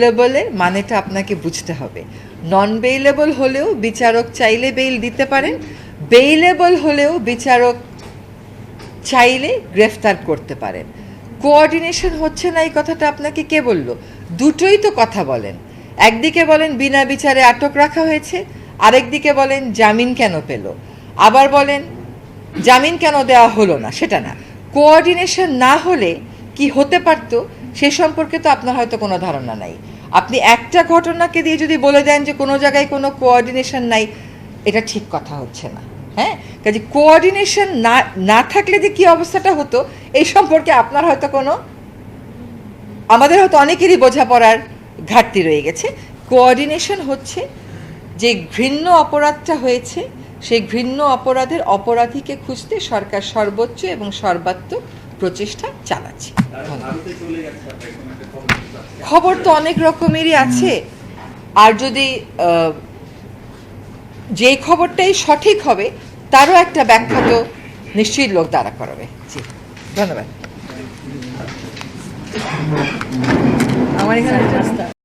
বেইলেবলের মানেটা আপনাকে বুঝতে হবে। নন বেইলেবল হলেও বিচারক চাইলে বেইল দিতে পারেন বেইলেবল হলেও বিচারক চাইলে গ্রেফতার করতে পারেন। কোঅর্ডিনেশন হচ্ছে না এই কথাটা আপনাকে কে বলল? দুটোই তো কথা বলেন। একদিকে বলেন বিনা বিচারে আটক রাখা হয়েছে, আরেকদিকে বলেন জামিন কেন পেল? আবার বলেন জামিন কেন দেওয়া হলো না, সেটা না। কোঅর্ডিনেশন না হলে কি হতে পারত? সে সম্পর্কে তো আপনার হয়তো কোনো ধারণা নাই। আপনি একটা ঘটনাকে দিয়ে যদি বলে দেন যে কোনো জায়গায় কোনো কোঅর্ডিনেশন নাই, এটা ঠিক কথা হচ্ছে না। হ্যাঁ? কাজে কোঅর্ডিনেশন না না থাকলে যে কী অবস্থাটা হতো, এই সম্পর্কে আপনার হয়তো কোনো, আমাদের হয়তো অনেকেরই বোঝাপড়ার ঘাটতি রয়ে গেছে। কোঅর্ডিনেশন হচ্ছে যে ঘৃণ্য অপরাধটা হয়েছে, সেই ঘৃণ্য অপরাধের অপরাধীকে খুঁজতে সরকার সর্বোচ্চ এবং সর্বাত্মক প্রচেষ্টা চালাচ্ছে। খবর তো অনেক রকমেরই আছে। আর যদি যে খবরটাই সঠিক হবে, তারও একটা ব্যাখ্যা তো নিশ্চয়ই লোক দ্বারা করাবে। জি, ধন্যবাদ। আমার এখানে